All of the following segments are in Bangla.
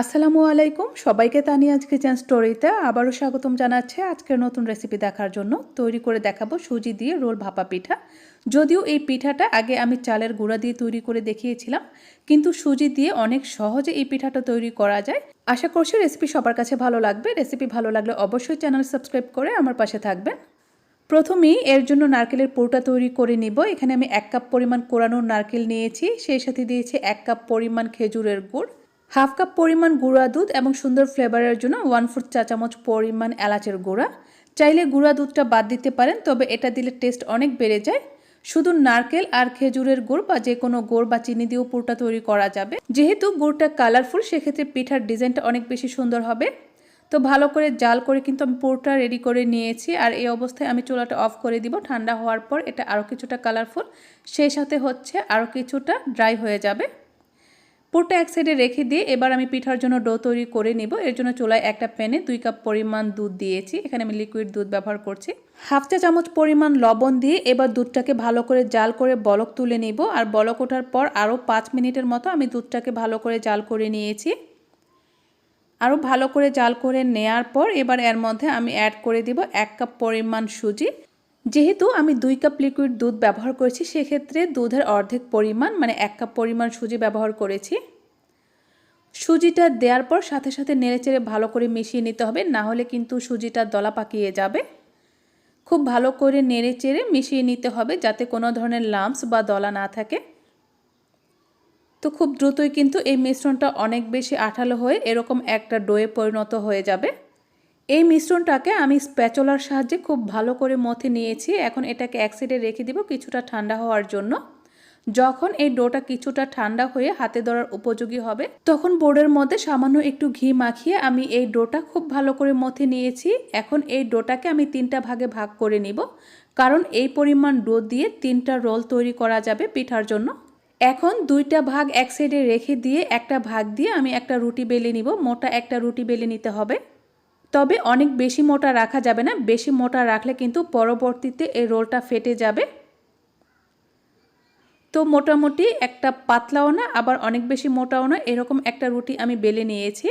আসসালামু আলাইকুম। সবাইকে তানিয়াজ কিচেন স্টোরিতে আবারও স্বাগতম জানাচ্ছে আজকের নতুন রেসিপি দেখার জন্য। তৈরি করে দেখাবো সুজি দিয়ে রোল ভাপা পিঠা। যদিও এই পিঠাটা আগে আমি চালের গুঁড়া দিয়ে তৈরি করে দেখিয়েছিলাম, কিন্তু সুজি দিয়ে অনেক সহজে এই পিঠাটা তৈরি করা যায়। আশা করছি রেসিপি সবার কাছে ভালো লাগবে। রেসিপি ভালো লাগলে অবশ্যই চ্যানেল সাবস্ক্রাইব করে আমার পাশে থাকবেন। প্রথমেই এর জন্য নারকেলের পুরোটা তৈরি করে নিব। এখানে আমি এক কাপ পরিমাণ কোরানো নারকেল নিয়েছি। সেই সাথে দিয়েছি এক কাপ পরিমাণ খেজুরের গুড়। হাফ কাপ পরিমাণ গুঁড়া দুধ এবং সুন্দর ফ্লেভারের জন্য ওয়ান ফোর্থ চা চামচ পরিমাণ এলাচের গুঁড়া। চাইলে গুঁড়া দুধটা বাদ দিতে পারেন, তবে এটা দিলে টেস্ট অনেক বেড়ে যায়। শুধু নারকেল আর খেজুরের গুড় বা যে কোনো গুড় বা চিনি দিয়েও পুরটা তৈরি করা যাবে। যেহেতু গুড়টা কালারফুল সেক্ষেত্রে পিঠার ডিজাইনটা অনেক বেশি সুন্দর হবে। তো ভালো করে জাল করে কিন্তু আমি পুরটা রেডি করে নিয়েছি আর এই অবস্থায় আমি চুলাটা অফ করে দিব। ঠান্ডা হওয়ার পর এটা আরও কিছুটা কালারফুল সেই সাথে হচ্ছে আরও কিছুটা ড্রাই হয়ে যাবে। পুরটা এক সাইডে রেখে দিয়ে এবার আমি পিঠার জন্য ডো তৈরি করে নিব। এর জন্য চুলায় একটা প্যানে দুই কাপ পরিমাণ দুধ দিয়েছি। এখানে আমি লিকুইড দুধ ব্যবহার করছি। হাফ চা চামচ পরিমাণ লবণ দিয়ে এবার দুধটাকে ভালো করে জাল করে বলক তুলে নিব। আর বলক ওঠার পর আরও পাঁচ মিনিটের মতো আমি দুধটাকে ভালো করে জাল করে নিয়েছি। আরও ভালো করে জাল করে নেয়ার পর এবার এর মধ্যে আমি অ্যাড করে দিব এক কাপ পরিমাণ সুজি। যেহেতু আমি দুই কাপ লিকুইড দুধ ব্যবহার করেছি, সেক্ষেত্রে দুধের অর্ধেক পরিমাণ মানে এক কাপ পরিমাণ সুজি ব্যবহার করেছি। সুজিটা দেওয়ার পর সাথে সাথে নেড়েচেড়ে ভালো করে মিশিয়ে নিতে হবে, না হলে কিন্তু সুজিটা দলা পাকিয়ে যাবে। খুব ভালো করে নেড়ে চেড়ে মিশিয়ে নিতে হবে যাতে কোনো ধরনের লাম্পস বা দলা না থাকে। তো খুব দ্রুতই কিন্তু এই মিশ্রণটা অনেক বেশি আঠালো হয়ে এরকম একটা ডোয়ে পরিণত হয়ে যাবে। এই মিশ্রণটাকে আমি স্প্যাচলার সাহায্যে খুব ভালো করে মথে নিয়েছি। এখন এটাকে এক সাইডে রেখে দিব কিছুটা ঠান্ডা হওয়ার জন্য। যখন এই ডোটা কিছুটা ঠান্ডা হয়ে হাতে ধরার উপযোগী হবে, তখন বোর্ডের মধ্যে সামান্য একটু ঘি মাখিয়ে আমি এই ডোটা খুব ভালো করে মথে নিয়েছি। এখন এই ডোটাকে আমি তিনটা ভাগে ভাগ করে নিব, কারণ এই পরিমাণ ডো দিয়ে তিনটা রোল তৈরি করা যাবে পিঠার জন্য। এখন দুইটা ভাগ এক সাইডে রেখে দিয়ে একটা ভাগ দিয়ে আমি একটা রুটি বেলে নিব। মোটা একটা রুটি বেলে নিতে হবে। তবে অনেক বেশি মোটা রাখা যাবে না, বেশি মোটা রাখলে কিন্তু পরবর্তীতে এই রোলটা ফেটে যাবে। তো মোটামুটি একটা পাতলাও না, আবার অনেক বেশি মোটাও না এরকম একটা রুটি আমি বেলে নিয়েছি।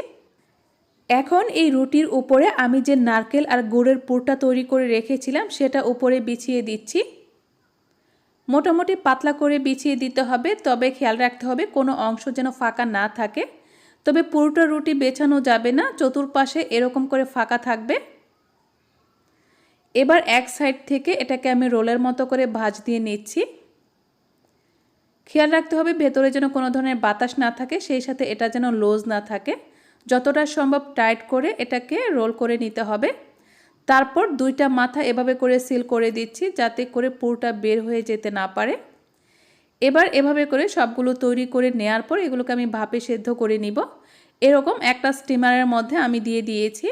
এখন এই রুটির উপরে আমি যে নারকেল আর গুড়ের পুরটা তৈরি করে রেখেছিলাম, সেটা উপরে বিছিয়ে দিচ্ছি। মোটামুটি পাতলা করে বিছিয়ে দিতে হবে, তবে খেয়াল রাখতে হবে কোনো অংশ যেন ফাঁকা না থাকে। তবে পুরোটা রুটি বেছানো যাবে না, চতুর্পাশে এরকম করে ফাঁকা থাকবে। এবার এক সাইড থেকে এটাকে আমি রোলের মতো করে ভাজ দিয়ে নিচ্ছি। খেয়াল রাখতে হবে ভেতরে যেন কোনো ধরনের বাতাস না থাকে, সেই সাথে এটা যেন লোজ না থাকে। যতটা সম্ভব টাইট করে এটাকে রোল করে নিতে হবে। তারপর দুইটা মাথা এভাবে করে সিল করে দিচ্ছি, যাতে করে পুরোটা বের হয়ে যেতে না পারে। এবার এভাবে করে সবগুলো তৈরি করে নেয়ার পর এগুলোকে আমি ভাপে সেদ্ধ করে নিব। এরকম একটা স্টিমারের মধ্যে আমি দিয়ে দিয়েছি।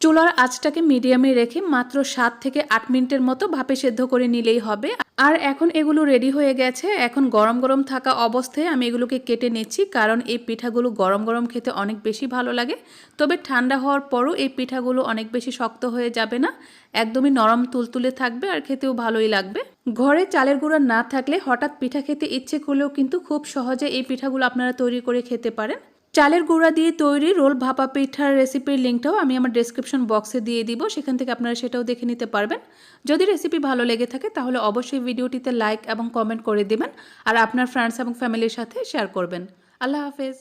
চুলার আঁচটাকে মিডিয়ামে রেখে মাত্র সাত থেকে আট মিনিটের মতো ভাপে সেদ্ধ করে নিলেই হবে। আর এখন এগুলো রেডি হয়ে গেছে। এখন গরম গরম থাকা অবস্থায় আমি এগুলোকে কেটে নিচ্ছি কারণ এই পিঠাগুলো গরম গরম খেতে অনেক বেশি ভালো লাগে। তবে ঠান্ডা হওয়ার পরও এই পিঠাগুলো অনেক বেশি শক্ত হয়ে যাবে না। একদমই নরম তুলতুলে থাকবে আর খেতেও ভালোই লাগবে। ঘরে চালের গুঁড়া না থাকলে হঠাৎ পিঠা খেতে ইচ্ছে করলেও কিন্তু খুব সহজে এই পিঠাগুলো আপনারা তৈরি করে খেতে পারেন। চালের গুঁড়া দিয়ে তৈরি রোল ভাপা পিঠার রেসিপির লিঙ্কটাও আমি আমার ডেসক্রিপশন বক্সে দিয়ে দিব। সেখান থেকে আপনারা সেটাও দেখে নিতে পারবেন। যদি রেসিপি ভালো লেগে থাকে, তাহলে অবশ্যই ভিডিওটিতে লাইক এবং কমেন্ট করে দেবেন। আর আপনার ফ্রেন্ডস এবং ফ্যামিলির সাথে শেয়ার করবেন। আল্লাহ হাফেজ।